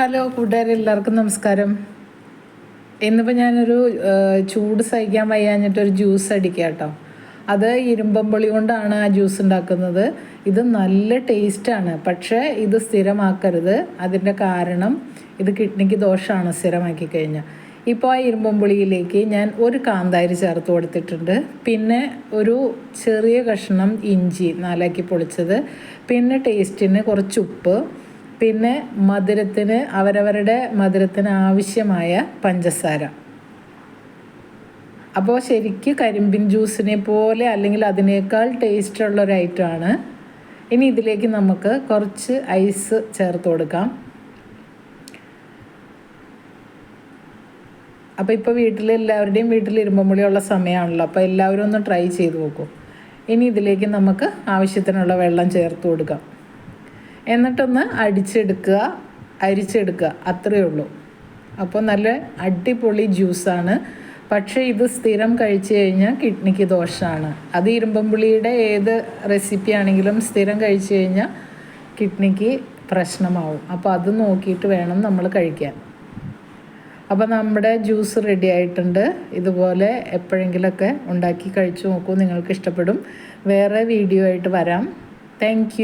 Hello കൂട്ടുകാരെ എല്ലാവർക്കും നമസ്കാരം. ഇന്നിപ്പോൾ ഞാനൊരു ചൂട് സഹിക്കാൻ വയ്യാഞ്ഞിട്ടൊരു ജ്യൂസ് അടിക്കുക കേട്ടോ അത് ഇരുമ്പമ്പുളി കൊണ്ടാണ് ആ ജ്യൂസ് ഉണ്ടാക്കുന്നത്. ഇത് നല്ല ടേസ്റ്റാണ് പക്ഷേ ഇത് സ്ഥിരമാക്കരുത്. അതിന്റെ കാരണം ഇത് കിഡ്നിക്ക് ദോഷമാണ് സ്ഥിരമാക്കി കഴിഞ്ഞാൽ ഇപ്പോൾ ആ ഇരുമ്പമ്പുളിയിലേക്ക് ഞാൻ ഒരു കാന്താരി ചേർത്ത് കൊടുത്തിട്ടുണ്ട്. പിന്നെ ഒരു ചെറിയ കഷ്ണം ഇഞ്ചി നാലാക്കി പൊളിച്ചത്. പിന്നെ ടേസ്റ്റിന് കുറച്ച് ഉപ്പ്. പിന്നെ മധുരത്തിന് അവരവരുടെ മധുരത്തിന് ആവശ്യമായ പഞ്ചസാര. അപ്പോൾ ശരിക്കും കരിമ്പിൻ ജ്യൂസിനെ പോലെ അല്ലെങ്കിൽ അതിനേക്കാൾ ടേസ്റ്റ് ഉള്ള ഒരു ഐറ്റമാണ് ഇനി ഇതിലേക്ക് നമുക്ക് കുറച്ച് ഐസ് ചേർത്ത് കൊടുക്കാം. അപ്പോൾ ഇപ്പോൾ വീട്ടിൽ എല്ലാവരുടെയും വീട്ടിൽ സമയമാണല്ലോ അപ്പോൾ എല്ലാവരും ഒന്ന് ട്രൈ ചെയ്ത് നോക്കും. ഇനി ഇതിലേക്ക് നമുക്ക് ആവശ്യത്തിനുള്ള വെള്ളം ചേർത്ത് കൊടുക്കാം. എന്നിട്ടൊന്ന് അടിച്ചെടുക്കുക അരിച്ചെടുക്കുക. അത്രയേ ഉള്ളൂ. അപ്പോൾ നല്ല അടിപൊളി ജ്യൂസാണ്. പക്ഷേ ഇത് സ്ഥിരം കഴിച്ചു കഴിഞ്ഞാൽ കിഡ്നിക്ക് ദോഷമാണ് അത് ഇരുമ്പമ്പുളിയുടെ ഏത് റെസിപ്പി ആണെങ്കിലും സ്ഥിരം കഴിച്ചു കഴിഞ്ഞാൽ കിഡ്നിക്ക് പ്രശ്നമാവും. അപ്പോൾ അത് നോക്കിയിട്ട് വേണം നമ്മൾ കഴിക്കാൻ. അപ്പോൾ നമ്മുടെ ജ്യൂസ് റെഡി ആയിട്ടുണ്ട്. ഇതുപോലെ എപ്പോഴെങ്കിലൊക്കെ ഉണ്ടാക്കി കഴിച്ചു നോക്കൂ. നിങ്ങൾക്ക് ഇഷ്ടപ്പെടും. വേറെ വീഡിയോ ആയിട്ട് വരാം. താങ്ക്